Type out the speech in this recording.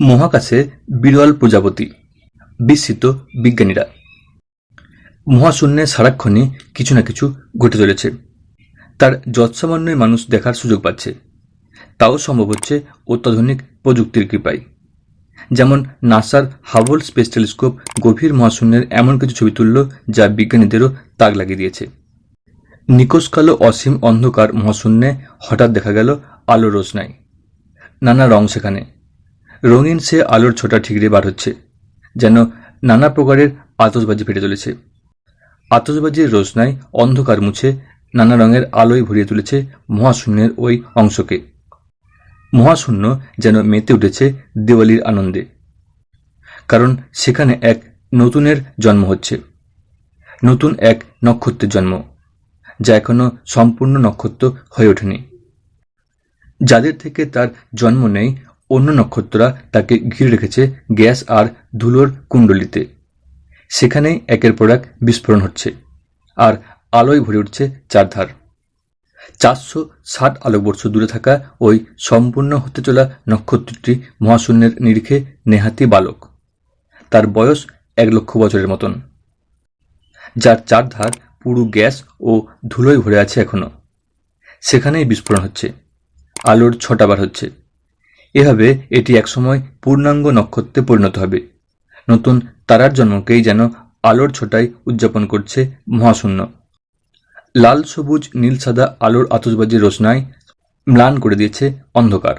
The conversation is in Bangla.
মহাকাশে বিরল প্রজাপতি বিস্মিত বিজ্ঞানীরা। মহাশূন্যে সারাক্ষণই কিছু না কিছু ঘটে চলেছে। তার যৎসামান্যই মানুষ দেখার সুযোগ পাচ্ছে। তাও সম্ভব হচ্ছে অত্যাধুনিক প্রযুক্তির কৃপায়। যেমন নাসার হাবল স্পেস টেলিস্কোপ গভীর মহাশূন্যের এমন কিছু ছবি তুলল যা বিজ্ঞানীদেরও তাক লাগিয়ে দিয়েছে। নিকোষকালো অসীম অন্ধকার মহাশূন্যে হঠাৎ দেখা গেল আলো রোশনাই নানা রং সেখানে। রঙিন সে আলোর ছোটা ঠিকরে বার হচ্ছে, যেন নানা প্রকারের আতসবাজি ফেটে চলেছে। আতসবাজির রোশনাই অন্ধকার মুছে নানা রঙের আলোয় ভরিয়ে তুলেছে মহাশূন্যের ওই অংশকে। মহাশূন্য যেন মেতে উঠেছে দেওয়ালির আনন্দে। কারণ সেখানে এক নতুনের জন্ম হচ্ছে। নতুন এক নক্ষত্রের জন্ম, যা এখনও সম্পূর্ণ নক্ষত্র হয়ে ওঠেনি। যাদের থেকে তার জন্ম নেই অন্য নক্ষত্ররা তাকে ঘিরে রেখেছে গ্যাস আর ধুলোর কুণ্ডলিতে। সেখানেই একের পর এক বিস্ফোরণ হচ্ছে আর আলোয় ভরে উঠছে চারধার। চারশো ষাট আলোকবর্ষ দূরে থাকা ওই সম্পূর্ণ হতে চলা নক্ষত্রটি মহাশূন্যের নিরিখে নেহাতি বালক। তার বয়স এক লক্ষ বছরের মতন। যার চারধার পুরো গ্যাস ও ধুলোয় ভরে আছে এখনও সেখানেই বিস্ফোরণ হচ্ছে। আলোর ছটা বার হচ্ছে। এভাবে এটি একসময় পূর্ণাঙ্গ নক্ষত্রে পরিণত হবে। নতুন তারার জন্মকেই যেন আলোর ছোটায় উদযাপন করছে মহাশূন্য। লাল, সবুজ, নীল, সাদা আলোর আতসবাজির রোশনায় ম্লান করে দিয়েছে অন্ধকার।